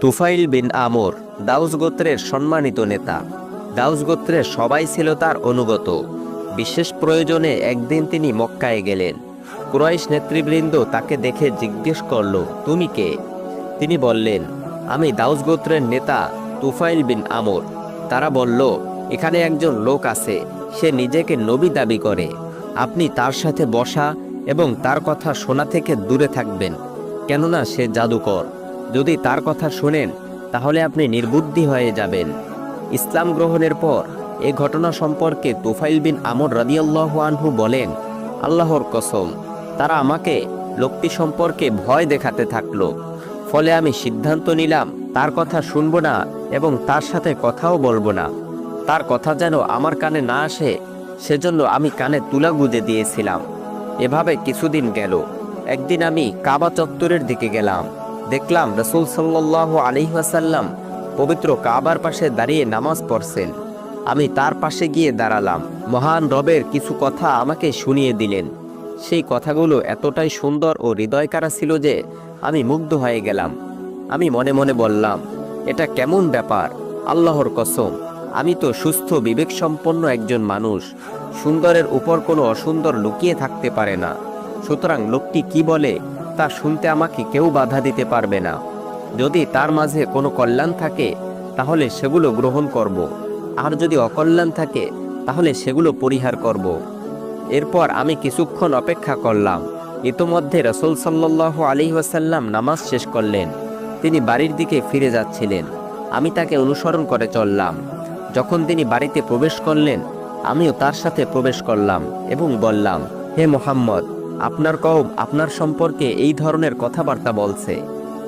তুফাইল বিন আমর, দাউস গোত্রের সম্মানিত নেতা। দাউস গোত্রের সবাই ছিল তার অনুগত। বিশেষ প্রয়োজনে একদিন তিনি মক্কায় গেলেন। কুরাইশ নেতৃবৃন্দ তাকে দেখে জিজ্ঞেস করল, তুমি কে? তিনি বললেন, আমি দাউস গোত্রের নেতা তুফাইল বিন আমর। তারা বলল, এখানে একজন লোক আছে, সে নিজেকে নবী দাবি করে। আপনি তার সাথে বসা এবং তার কথা শোনা থেকে দূরে থাকবেন, কেননা সে জাদুকর। যদি তার কথা শোনেন, তাহলে আপনি নির্বুদ্ধি হয়ে যাবেন। ইসলাম গ্রহণের পর এ ঘটনা সম্পর্কে তুফাইল বিন আমর রাদিয়াল্লাহু আনহু বলেন, আল্লাহর কসম, তারা আমাকে লোকটি সম্পর্কে ভয় দেখাতে থাকল। ফলে আমি সিদ্ধান্ত নিলাম, তার কথা শুনব না এবং তার সাথে কথাও বলব না। তার কথা যেন আমার কানে না আসে, সেজন্য আমি কানে তুলা গুঁজে দিয়েছিলাম। এভাবে কিছুদিন গেল। একদিন আমি কাবা চত্বরের দিকে গেলাম। দেখলাম রসুল সাল্লাহ আলিহাসাল্লাম পবিত্র কাবার পাশে দাঁড়িয়ে নামাজ পড়ছেন। আমি তার পাশে গিয়ে দাঁড়ালাম। মহান রবের কিছু কথা আমাকে শুনিয়ে দিলেন। সেই কথাগুলো এতটাই সুন্দর ও হৃদয়কারা ছিল যে আমি মুগ্ধ হয়ে গেলাম। আমি মনে মনে বললাম, এটা কেমন ব্যাপার? আল্লাহর কসম, আমি তো সুস্থ বিবেক সম্পন্ন একজন মানুষ। সুন্দরের উপর কোনো অসুন্দর লুকিয়ে থাকতে পারে না। সুতরাং লোকটি কি বলে তা শুনতে আমাকে কেউ বাধা দিতে পারবে না। যদি তার মাঝে কোনো কল্যাণ থাকে, তাহলে সেগুলো গ্রহণ করব। আর যদি অকল্যাণ থাকে, তাহলে সেগুলো পরিহার করব। এরপর আমি কিছুক্ষণ অপেক্ষা করলাম। ইতোমধ্যে রসুল সাল্লাহ আলী ওয়াসাল্লাম নামাজ শেষ করলেন। তিনি বাড়ির দিকে ফিরে যাচ্ছিলেন। আমি তাকে অনুসরণ করে চললাম। যখন তিনি বাড়িতে প্রবেশ করলেন, আমিও তার সাথে প্রবেশ করলাম এবং বললাম, হে মোহাম্মদ আপনার কওম আপনার সম্পর্কে এই ধরনের কথাবার্তা বলছে।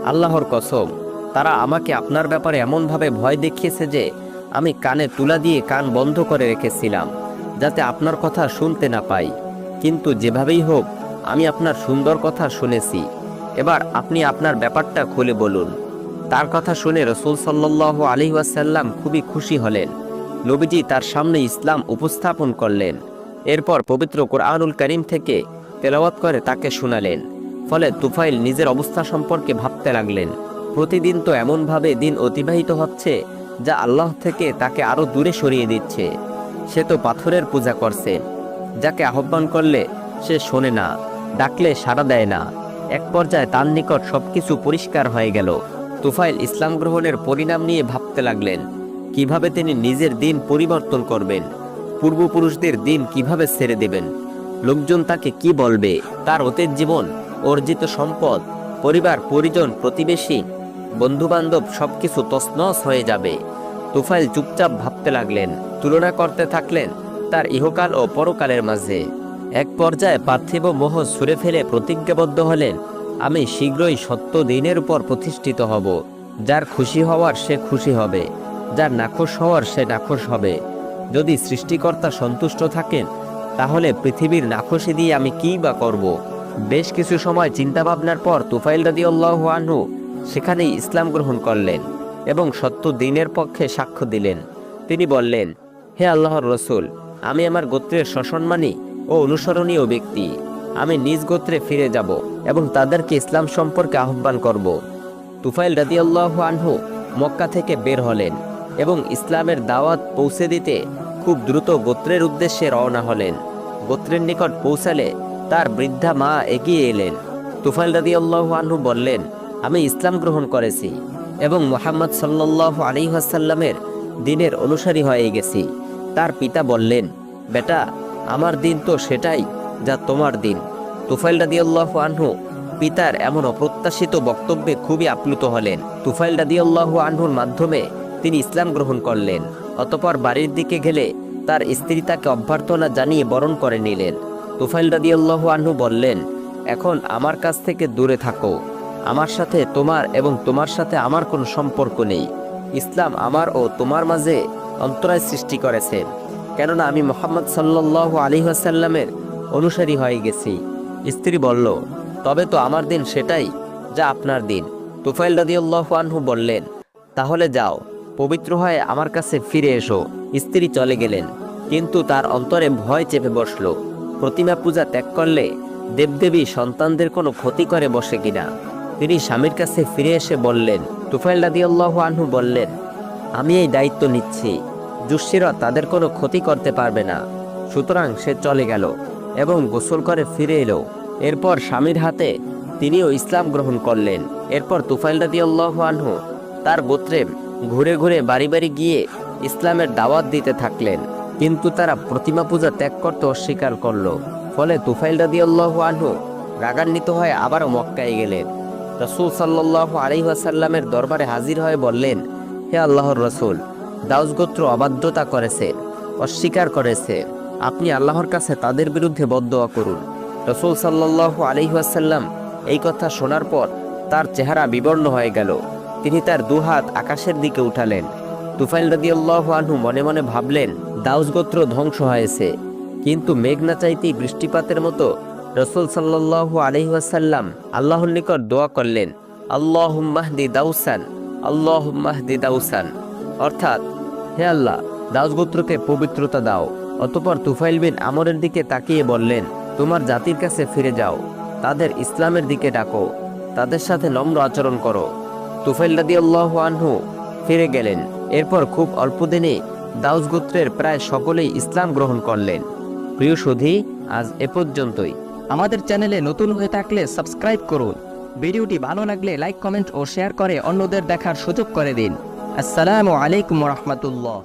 আল্লাহর কসম, তারা আমাকে আপনার ব্যাপারে এমনভাবে ভয় দেখিয়েছে যে, আমি কানে তুলা দিয়ে কান বন্ধ করে রেখেছিলাম, যাতে আপনার কথা শুনতে না পাই। কিন্তু যেভাবেই হোক, আমি আপনার সুন্দর কথা শুনেছি। এবার আপনি আপনার ব্যাপারটা খুলে বলুন। তার কথা শুনে রসুল সাল্লাহ আলী ওয়াসাল্লাম খুবই খুশি হলেন। নবীজি তার সামনে ইসলাম উপস্থাপন করলেন। এরপর পবিত্র কোরআনুল করিম থেকে তেলাওয়াত করে তাকে শোনালেন। ফলে তুফাইল নিজের অবস্থা সম্পর্কে ভাবতে লাগলেন। প্রতিদিন তো এমনভাবে দিন অতিবাহিত হচ্ছে, যা আল্লাহ থেকে তাকে আরও দূরে সরিয়ে দিচ্ছে। সে তো পাথরের পূজা করছে। যাকে আহ্বান করলে সে শোনে না, ডাকলে সাড়া দেয় না। এক পর্যায়ে তার নিকট সবকিছু পরিষ্কার হয়ে গেল। তুফাইল ইসলাম গ্রহণের পরিণাম নিয়ে ভাবতে লাগলেন, কীভাবে তিনি নিজের দিন পরিবর্তন করবেন? পূর্বপুরুষদের দিন কীভাবে ছেড়ে দেবেন? লোকজন তাকে কি বলবে? তার অতীত জীবন, অর্জিত সম্পদ, পরিবার, পরিজন, প্রতিবেশী, বন্ধুবান্ধব সবকিছু তছনছ হয়ে যাবে। তুফাইল চুপচাপ ভাবতে লাগলেন, তুলনা করতে থাকলেন তার ইহকাল ও পরকালের মাঝে। এক পর্যায়ে পার্থিব মোহ সুরে ফেলে প্রতিজ্ঞাবদ্ধ হলেন, আমি শীঘ্রই সত্য দিনের উপর প্রতিষ্ঠিত হব। যার খুশি হওয়ার সে খুশি হবে, যার নাখোশ হওয়ার সে নাখোশ হবে। যদি সৃষ্টিকর্তা সন্তুষ্ট থাকেন তাহলে পৃথিবীর নাখোশি দিয়ে আমি কী বা করব? বেশ কিছু সময় চিন্তা ভাবনার পর তুফাইল রাদি আল্লাহ আনহু সেখানেই ইসলাম গ্রহণ করলেন এবং সত্য দিনের পক্ষে সাক্ষ্য দিলেন। তিনি বললেন, হে আল্লাহর রসুল, আমি আমার গোত্রের সসম্মানী ও অনুসরণীয় ব্যক্তি। আমি নিজ গোত্রে ফিরে যাব এবং তাদেরকে ইসলাম সম্পর্কে আহ্বান করব। তুফাইল রাদিয়াল্লাহু আনহু মক্কা থেকে বের হলেন এবং ইসলামের দাওয়াত পৌঁছে দিতে খুব দ্রুত গোত্রের উদ্দেশ্যে রওনা হলেন। গোত্রের নিকট পৌঁছালে তার বৃদ্ধা মা এগিয়ে এলেন। তুফাইল রাদিয়াল্লাহু আনহু বললেন, আমি ইসলাম গ্রহণ করেছি এবং মোহাম্মদ সাল্লাল্লাহু আলী আসাল্লামের দিনের অনুসারী হয়ে গেছি। তার পিতা বললেন, বেটা, আমার দিন তো সেটাই যা তোমার দিন। তুফাইল রাদিয়াল্লাহু আনহু পিতার এমন অপ্রত্যাশিত বক্তব্যে খুবই আপ্লুত হলেন। তুফাইল রাদিয়াল্লাহু আনহুর মাধ্যমে তিনি ইসলাম গ্রহণ করলেন। অতপর বাড়ির দিকে গেলে তার স্ত্রী তাকে অভ্যর্থনা জানিয়ে বরণ করে নিলেন। তুফাইল রাদিয়াল্লাহু আনহু বললেন, এখন আমার কাছ থেকে দূরে থাকো। আমার সাথে তোমার এবং তোমার সাথে আমার কোনো সম্পর্ক নেই। ইসলাম আমার ও তোমার মাঝে অন্তরায় সৃষ্টি করেছে। কেননা আমি মোহাম্মদ সাল্লাহ আলী আসাল্লামের অনুসারী হয়ে গেছি। স্ত্রী বলল, তবে তো আমার দিন সেটাই যা আপনার দিন। তুফাইল রাদিয়াল্লাহু আনহু বললেন, তাহলে যাও। পবিত্র হয়ে আমার কাছে ফিরে এসো। স্ত্রী চলে গেলেন, কিন্তু তার অন্তরে ভয় চেপে বসল। প্রতিমা পূজা ত্যাগ করলে দেবদেবী সন্তানদের কোনো ক্ষতি করে বসে কিনা। তিনি স্বামীর কাছে ফিরে এসে বললেন, তুফাইল রাদিয়াল্লাহু আনহু বললেন, আমি এই দায়িত্ব নিচ্ছি। জুসিরা তাদের কোনো ক্ষতি করতে পারবে না। সুতরাং সে চলে গেল এবং গোসল করে ফিরে এলো। এরপর স্বামীর হাতে তিনিও ইসলাম গ্রহণ করলেন। এরপর তুফাইল রাদিয়াল্লাহু আনহু তার গোত্রে ঘুরে ঘুরে বাড়ি বাড়ি গিয়ে ইসলামের দাওয়াত দিতে থাকলেন। কিন্তু তারা প্রতিমা পূজা ত্যাগ করতে অস্বীকার করল। ফলে তুফাইল রাদিয়াল্লাহু আনহু রাগান্বিত হয়ে আবারও মক্কায় গেলেন। রসুল সাল্লাহ আলিহাসাল্লামের দরবারে হাজির হয়ে বললেন, হে আল্লাহর রসুল দাউস গোত্র অবাধ্যতা করেছে, অস্বীকার করেছে। আপনি আল্লাহর কাছে তাদের বিরুদ্ধে বদদোয়া করুন। রসুল সাল্লাহ আলিহাসাল্লাম এই কথা শোনার পর তার চেহারা বিবর্ণ হয়ে গেল। তিনি তার দুহাত আকাশের দিকে উঠালেন। তুফাইল রাদিয়াল্লাহু আনহু মনে মনে ভাবলেন, দাউস গোত্র ধ্বংস হয়েছে। কিন্তু মেঘ না চাইতেই বৃষ্টিপাতের মতো রসুল সাল্লাল্লাহু আলহিহাসাল্লাম আল্লাহর নিকট দোয়া করলেন আল্লাহ মাহদি দাউসান আল্লাহ মাহদি দাউসান। অর্থাৎ, হে আল্লাহ, দাউস গোত্রকে পবিত্রতা দাও। অতপর তুফাইল বিন আমরের দিকে তাকিয়ে বললেন, তোমার জাতির কাছে ফিরে যাও, তাদের ইসলামের দিকে ডাকো, তাদের সাথে নম্র আচরণ করো। তুফাইল আল্লাহ আনহু ফিরে গেলেন। এরপর খুব অল্প দিনে দাউস গোত্রের প্রায় সকলেই ইসলাম গ্রহণ করলেন। প্রিয় সুধি, আজ এ পর্যন্তই। আমাদের চ্যানেলে নতুন হয়ে থাকলে সাবস্ক্রাইব করুন। ভিডিওটি ভালো লাগলে লাইক, কমেন্ট ও শেয়ার করে অন্যদের দেখার সুযোগ করে দিন। আসসালামু আলাইকুম রহমতুল্লাহ।